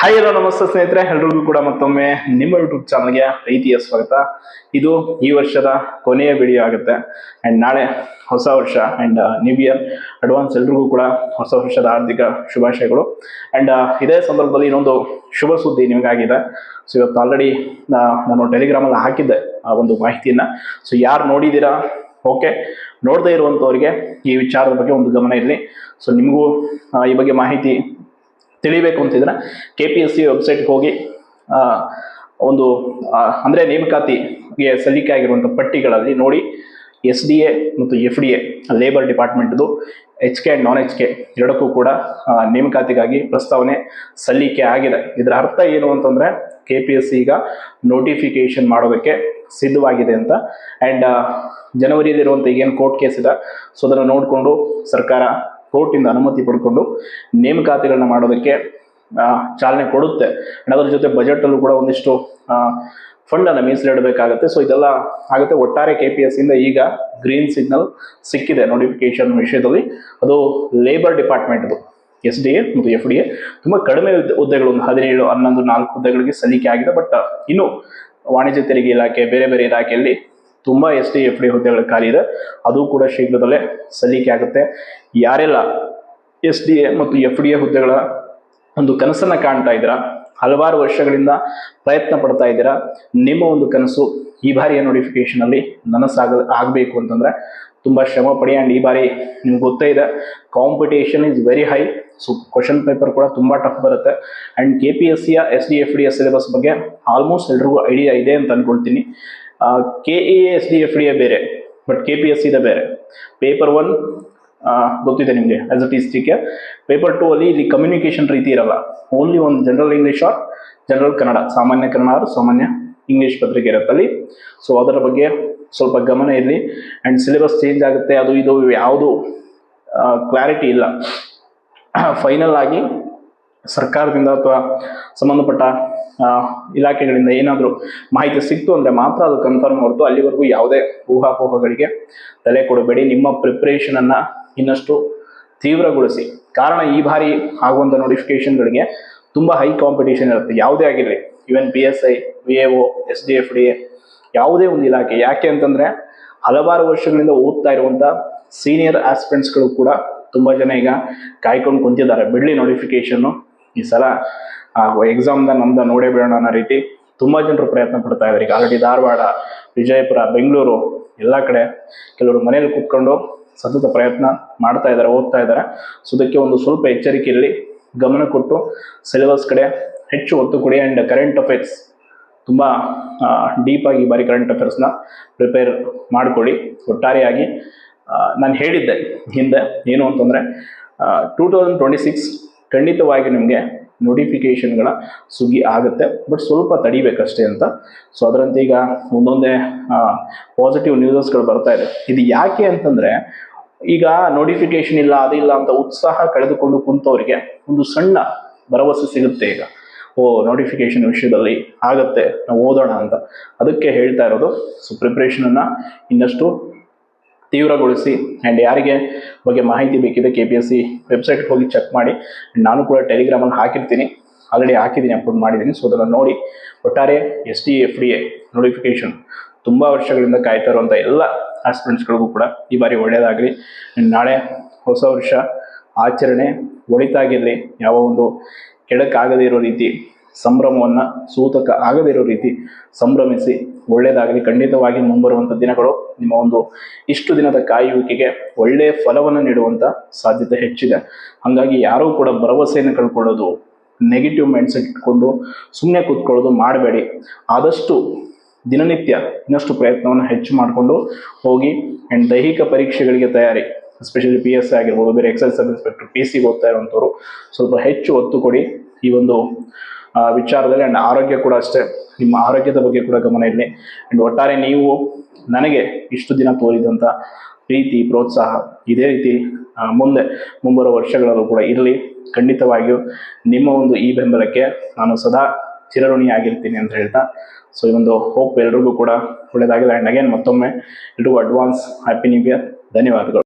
Hi hello ನಮಸ್ತೆ ಸ್ನೇಹಿತರೆ. ಎಲ್ರಿಗೂ ಕೂಡ ಮತ್ತೊಮ್ಮೆ ನಿಮ್ಮ ಯೂಟ್ಯೂಬ್ ಚಾನಲ್ಗೆ ಪ್ರೀತಿಯ ಸ್ವಾಗತ. ಇದು ಈ ವರ್ಷದ ಕೊನೆಯ ವಿಡಿಯೋ ಆಗುತ್ತೆ. ಆ್ಯಂಡ್ ನಾಳೆ ಹೊಸ ವರ್ಷ ಆ್ಯಂಡ್ ನ್ಯೂ ಇಯರ್ ಅಡ್ವಾನ್ಸ್ ಎಲ್ರಿಗೂ ಕೂಡ ಹೊಸ ವರ್ಷದ ಆರ್ಥಿಕ ಶುಭಾಶಯಗಳು. ಆ್ಯಂಡ್ ಇದೇ ಸಂದರ್ಭದಲ್ಲಿ ಇನ್ನೊಂದು ಶುಭ ಸುದ್ದಿ ನಿಮಗಾಗಿದೆ. ಸೊ ಇವತ್ತು ಆಲ್ರೆಡಿ ನಾನು ಟೆಲಿಗ್ರಾಮಲ್ಲಿ ಹಾಕಿದ್ದೆ, ಆ ಒಂದು ಮಾಹಿತಿಯನ್ನು. ಸೊ ಯಾರು ನೋಡಿದ್ದೀರಾ? ಓಕೆ ನೋಡದೇ ಇರುವಂಥವ್ರಿಗೆ ಈ ವಿಚಾರದ ಬಗ್ಗೆ ಒಂದು ಗಮನ ಇರಲಿ. ಸೊ ನಿಮಗೂ ಈ ಬಗ್ಗೆ ಮಾಹಿತಿ ತಿಳಿಬೇಕು ಅಂತಿದ್ರೆ ಕೆ ಪಿ ಎಸ್ ಸಿ ವೆಬ್ಸೈಟ್ಗೆ ಹೋಗಿ ಒಂದು ಅಂದರೆ ಅಂದ್ರೆ ನೇಮಕಾತಿಗೆ ಸಲ್ಲಿಕೆ ಆಗಿರುವಂಥ ಪಟ್ಟಿಗಳಲ್ಲಿ ನೋಡಿ ಎಸ್ ಡಿ ಎ ಮತ್ತು F D A labour ಡಿಪಾರ್ಟ್ಮೆಂಟ್ದು H K and non H K ಎರಡಕ್ಕೂ ಕೂಡ ನೇಮಕಾತಿಗಾಗಿ ಪ್ರಸ್ತಾವನೆ ಸಲ್ಲಿಕೆ ಆಗಿದೆ. ಇದರ ಅರ್ಥ ಏನು ಅಂತಂದರೆ ಕೆ ಪಿ ಎಸ್ ಸಿ ಈಗ ನೋಟಿಫಿಕೇಷನ್ ಮಾಡೋದಕ್ಕೆ ಸಿದ್ಧವಾಗಿದೆ ಅಂತ. ಆ್ಯಂಡ್ ಜನವರಿಯಲ್ಲಿರುವಂಥ ಏನು ಕೋರ್ಟ್ ಕೇಸ್ ಇದೆ, ಸೊ ಅದನ್ನು ನೋಡಿಕೊಂಡು ಸರ್ಕಾರ ಕೋರ್ಟಿಂದ ಅನುಮತಿ ಪಡ್ಕೊಂಡು ನೇಮಕಾತಿಗಳನ್ನ ಮಾಡೋದಕ್ಕೆ ಚಾಲನೆ ಕೊಡುತ್ತೆ. ಅದ್ರ ಅದರ ಜೊತೆ ಬಜೆಟಲ್ಲೂ ಕೂಡ ಒಂದಿಷ್ಟು ಫಂಡನ್ನು ಮೀಸಲಿಡಬೇಕಾಗುತ್ತೆ ಸೊ ಇದೆಲ್ಲ ಆಗುತ್ತೆ. ಒಟ್ಟಾರೆ ಕೆ ಪಿ ಎಸ್ ಇಂದ ಈಗ ಗ್ರೀನ್ ಸಿಗ್ನಲ್ ಸಿಕ್ಕಿದೆ ನೋಟಿಫಿಕೇಶನ್ ವಿಷಯದಲ್ಲಿ. ಅದು ಲೇಬರ್ ಡಿಪಾರ್ಟ್ಮೆಂಟ್ದು ಎಸ್ ಡಿ ಎ ಮತ್ತು ಎಫ್ ಡಿ ಎ ತುಂಬ ಕಡಿಮೆ ಹುದ್ದೆ- ಹುದ್ದೆಗಳು, ಒಂದು ಹದಿನೇಳು, ಹನ್ನೊಂದು, ನಾಲ್ಕು ಹುದ್ದೆಗಳಿಗೆ ಸಲ್ಲಿಕೆ ಆಗಿದೆ. ಬಟ್ ಇನ್ನು ವಾಣಿಜ್ಯ ತೆರಿಗೆ ಇಲಾಖೆ, ಬೇರೆ ಬೇರೆ ಇಲಾಖೆಯಲ್ಲಿ ತುಂಬ ಎಸ್ ಟಿ ಎಫ್ ಡಿ ಹುದ್ದೆಗಳು ಖಾಲಿ ಇದೆ. ಅದು ಕೂಡ ಶೀಘ್ರದಲ್ಲೇ ಸಲ್ಲಿಕೆ ಆಗುತ್ತೆ. ಯಾರೆಲ್ಲ ಎಸ್ ಡಿ ಎ ಮತ್ತು ಎಫ್ ಡಿ ಎ ಹುದ್ದೆಗಳ ಒಂದು ಕನಸನ್ನ ಕಾಣ್ತಾ ಇದ್ದೀರಾ, ಹಲವಾರು ವರ್ಷಗಳಿಂದ ಪ್ರಯತ್ನ ಪಡ್ತಾ ಇದ್ದೀರಾ, ನಿಮ್ಮ ಒಂದು ಕನಸು ಈ ಬಾರಿಯ ನೋಟಿಫಿಕೇಶನ್ ಅಲ್ಲಿ ನನಸಾಗ ಆಗಬೇಕು ಅಂತಂದ್ರೆ ತುಂಬಾ ಶ್ರಮ ಪಡಿ ಅಂಡ್ ಈ ಬಾರಿ ನಿಮ್ಗೆ ಗೊತ್ತೇ ಇದೆ competition is very high so question paper ಕೂಡ ತುಂಬಾ ಟಫ್ ಬರುತ್ತೆ. ಅಂಡ್ ಕೆ ಪಿ ಎಸ್ ಸಿಯ S D F D S syllabus ಬಗ್ಗೆ ಆಲ್ಮೋಸ್ಟ್ ಎಲ್ರಿಗೂ ಐಡಿಯಾ ಇದೆ ಅಂತ ಅನ್ಕೊಳ್ತೀನಿ. K A S D F D A ಬೇರೆ ಬಟ್ ಕೆ ಪಿ ಎಸ್ ಇದೆ ಬೇರೆ. ಪೇಪರ್ ಒನ್ ಗೊತ್ತಿದೆ ನಿಮಗೆ as a K paper two ಅಲ್ಲಿ ಇಲ್ಲಿ ಕಮ್ಯುನಿಕೇಶನ್ ರೀತಿ ಇರಲ್ಲ. ಓನ್ಲಿ ಒಂದು general English or general Kannada ಸಾಮಾನ್ಯ ಕನ್ನಡ ಆರ್ ಸಾಮಾನ್ಯ ಇಂಗ್ಲೀಷ್ ಪತ್ರಿಕೆ ಇರುತ್ತೆ ಅಲ್ಲಿ. ಸೊ ಅದರ ಬಗ್ಗೆ ಸ್ವಲ್ಪ ಗಮನ ಇರಲಿ. ಆ್ಯಂಡ್ ಸಿಲೆಬಸ್ ಚೇಂಜ್ ಆಗುತ್ತೆ, ಅದು ಇದು ಯಾವುದು ಕ್ಲಾರಿಟಿ ಇಲ್ಲ. ಫೈನಲ್ ಆಗಿ ಸರ್ಕಾರದಿಂದ ಅಥವಾ ಸಂಬಂಧಪಟ್ಟ ಇಲಾಖೆಗಳಿಂದ ಏನಾದರೂ ಮಾಹಿತಿ ಸಿಕ್ತು ಅಂದರೆ ಮಾತ್ರ ಅದು ಕನ್ಫರ್ಮ್ ಹೊರತು ಅಲ್ಲಿವರೆಗೂ ಯಾವುದೇ ಊಹಾಪೋಹಗಳಿಗೆ ತಲೆ ಕೊಡಬೇಡಿ. ನಿಮ್ಮ ಪ್ರಿಪ್ರೇಷನನ್ನು ಇನ್ನಷ್ಟು ತೀವ್ರಗೊಳಿಸಿ. ಕಾರಣ ಈ ಬಾರಿ ಆಗುವಂಥ ನೋಟಿಫಿಕೇಶನ್ಗಳಿಗೆ ತುಂಬ ಹೈ ಕಾಂಪಿಟೇಷನ್ ಇರುತ್ತೆ. ಯಾವುದೇ ಆಗಿರಲಿ even B S I V A O S D F D A ಯಾವುದೇ ಒಂದು ಇಲಾಖೆ. ಯಾಕೆ ಅಂತಂದರೆ ಹಲವಾರು ವರ್ಷಗಳಿಂದ ಓದ್ತಾ ಇರುವಂಥ ಸೀನಿಯರ್ ಆಸ್ಪಿರೆಂಟ್ಸ್ಗಳು ಕೂಡ ತುಂಬ ಜನ ಈಗ ಕಾಯ್ಕೊಂಡು ಕುಂತಿದ್ದಾರೆ. ಬಿಡ್ಲಿ ನೋಟಿಫಿಕೇಶನ್ನು ಈ ಸಲ ಎಕ್ಸಾಮ್ದ ನಮ್ದ ನೋಡೇ ಬಿಡೋಣ ಅನ್ನೋ ರೀತಿ ತುಂಬಾ ಜನರು ಪ್ರಯತ್ನ ಪಡ್ತಾ ಇದ್ದಾರೆ ಈಗ ಆಲ್ರೆಡಿ ಧಾರವಾಡ, ವಿಜಯಪುರ, ಬೆಂಗಳೂರು ಎಲ್ಲ ಕಡೆ ಕೆಲವರು ಮನೇಲಿ ಕೂತ್ಕೊಂಡು ಸತತ ಪ್ರಯತ್ನ ಮಾಡ್ತಾ ಇದ್ದಾರೆ ಓದ್ತಾ ಇದ್ದಾರೆ ಸೊ ಅದಕ್ಕೆ ಒಂದು ಸ್ವಲ್ಪ ಎಚ್ಚರಿಕೆ ಇರಲಿ. ಗಮನ ಕೊಟ್ಟು ಸಿಲೆಬಸ್ ಕಡೆ ಹೆಚ್ಚು ಒತ್ತು ಕೊಡಿ ಆ್ಯಂಡ್ ಕರೆಂಟ್ ಅಫೇರ್ಸ್ ತುಂಬ ಆಗಿ ಬಾರಿ ಕರೆಂಟ್ ಅಫೇರ್ಸ್ನ ಪ್ರಿಪೇರ್ ಮಾಡಿಕೊಳ್ಳಿ. ಒಟ್ಟಾರೆಯಾಗಿ ನಾನು ಹೇಳಿದ್ದೆ ಹಿಂದೆ ಏನು ಅಂತಂದರೆ ಟೂ ತೌಸಂಡ್ ಟ್ವೆಂಟಿ ಸಿಕ್ಸ್ ಖಂಡಿತವಾಗಿ ನಿಮಗೆ ನೋಟಿಫಿಕೇಷನ್ಗಳ ಸುಗ್ಗಿ ಆಗುತ್ತೆ. ಬಟ್ ಸ್ವಲ್ಪ ತಡಿಬೇಕಷ್ಟೇ ಅಂತ. ಸೊ ಅದರಂತೆ ಈಗ ಒಂದೊಂದೇ ಪಾಸಿಟಿವ್ ನ್ಯೂಸಸ್ಗಳು ಬರ್ತಾ ಇದೆ. ಇದು ಯಾಕೆ ಅಂತಂದರೆ, ಈಗ ನೋಟಿಫಿಕೇಶನ್ ಇಲ್ಲ ಅದಿಲ್ಲ ಅಂತ ಉತ್ಸಾಹ ಕಳೆದುಕೊಂಡು ಕುಂತವರಿಗೆ ಒಂದು ಸಣ್ಣ ಭರವಸೆ ಸಿಗುತ್ತೆ ಈಗ. ಓ ನೋಟಿಫಿಕೇಶನ್ ವಿಷಯದಲ್ಲಿ ಆಗತ್ತೆ, ನಾವು ಓದೋಣ ಅಂತ. ಅದಕ್ಕೆ ಹೇಳ್ತಾ ಇರೋದು ಸೊ ಪ್ರಿಪ್ರೇಷನನ್ನು ಇನ್ನಷ್ಟು ತೀವ್ರಗೊಳಿಸಿ ಆ್ಯಂಡ್ ಯಾರಿಗೆ ಬಗ್ಗೆ ಮಾಹಿತಿ ಬೇಕಿದೆ ಕೆ ಪಿ ಎಸ್ ಸಿ ವೆಬ್ಸೈಟ್ಗೆ ಹೋಗಿ ಚೆಕ್ ಮಾಡಿ. ನಾನು ಕೂಡ ಟೆಲಿಗ್ರಾಮಲ್ಲಿ ಹಾಕಿರ್ತೀನಿ. ಆಲ್ರೆಡಿ ಹಾಕಿದ್ದೀನಿ ಅಪ್ಲೋಡ್ ಮಾಡಿದ್ದೀನಿ. ಸೊ ಅದನ್ನು ನೋಡಿ. ಒಟ್ಟಾರೆ S T F D A notification ತುಂಬ ವರ್ಷಗಳಿಂದ ಕಾಯ್ತಾ ಇರುವಂಥ ಎಲ್ಲ ಆಸ್ಪಿಡೆಂಟ್ಸ್ಗಳಿಗೂ ಕೂಡ ಈ ಬಾರಿ ಒಳ್ಳೆಯದಾಗಲಿ ನಾಳೆ ಹೊಸ ವರ್ಷ, ಆಚರಣೆ ಒಳಿತಾಗಿರಲಿ ಯಾವ ಒಂದು ಕೆಡಕಾಗದೇ ಇರೋ ರೀತಿ, ಸಂಭ್ರಮವನ್ನು ಸೂತಕ ಆಗದೇ ಇರೋ ರೀತಿ ಸಂಭ್ರಮಿಸಿ ಒಳ್ಳೆಯದಾಗಲಿ ಖಂಡಿತವಾಗಿ ಮುಂಬರುವಂಥ ದಿನಗಳು ನಿಮ್ಮ ಒಂದು ಇಷ್ಟು ದಿನದ ಕಾಯುವಿಕೆಗೆ ಒಳ್ಳೆಯ ಫಲವನ್ನು ನೀಡುವಂಥ ಸಾಧ್ಯತೆ ಹೆಚ್ಚಿದೆ. ಹಾಗಾಗಿ ಯಾರೂ ಕೂಡ ಭರವಸೆಯನ್ನು ಕಳ್ಕೊಳ್ಳೋದು ನೆಗೆಟಿವ್ ಮೈಂಡ್ಸೆಟ್ ಇಟ್ಕೊಂಡು ಸುಮ್ಮನೆ ಕೂತ್ಕೊಳ್ಳೋದು ಮಾಡಬೇಡಿ. ಆದಷ್ಟು ದಿನನಿತ್ಯ ಇನ್ನಷ್ಟು ಪ್ರಯತ್ನವನ್ನು ಹೆಚ್ಚು ಮಾಡಿಕೊಂಡು ಹೋಗಿ ಆ್ಯಂಡ್ ದೈಹಿಕ ಪರೀಕ್ಷೆಗಳಿಗೆ ತಯಾರಿ. ಎಸ್ಪೆಷಲಿ ಪಿ ಎಸ್ ಆಗಿರ್ಬೋದು, ಬೇರೆ excise sub inspector P C ಓದ್ತಾ ಇರುವಂಥವ್ರು ಸ್ವಲ್ಪ ಹೆಚ್ಚು ಒತ್ತು ಕೊಡಿ. ಈ ಒಂದು ವಿಚಾರದಲ್ಲಿ ಆ್ಯಂಡ್ ಆರೋಗ್ಯ ಕೂಡ ಅಷ್ಟೇ. ನಿಮ್ಮ ಆರೋಗ್ಯದ ಬಗ್ಗೆ ಕೂಡ ಗಮನ ಇರಲಿ. ಆ್ಯಂಡ್ ಒಟ್ಟಾರೆ ನೀವು ನನಗೆ ಇಷ್ಟು ದಿನ ತೋರಿದಂಥ ಪ್ರೀತಿ, ಪ್ರೋತ್ಸಾಹ ಇದೇ ರೀತಿ ಮುಂದೆ ಮುಂಬರುವ ವರ್ಷಗಳಲ್ಲೂ ಕೂಡ ಇರಲಿ. ಖಂಡಿತವಾಗಿಯೂ ನಿಮ್ಮ ಒಂದು ಈ ಬೆಂಬಲಕ್ಕೆ ನಾನು ಸದಾ ಚಿರಋಣಿಯಾಗಿರ್ತೀನಿ ಅಂತ ಹೇಳ್ತಾ. ಸೊ ಈ ಒಂದು ಹೋಪ್ ಎಲ್ರಿಗೂ ಕೂಡ ಒಳ್ಳೆಯದಾಗಿದೆ ಆ್ಯಂಡ್ ಅಗೇನ್ ಮತ್ತೊಮ್ಮೆ, ಎಲ್ರಿಗೂ ಅಡ್ವಾನ್ಸ್ ಹ್ಯಾಪಿ ನ್ಯೂ ಇಯರ್ ಧನ್ಯವಾದಗಳು.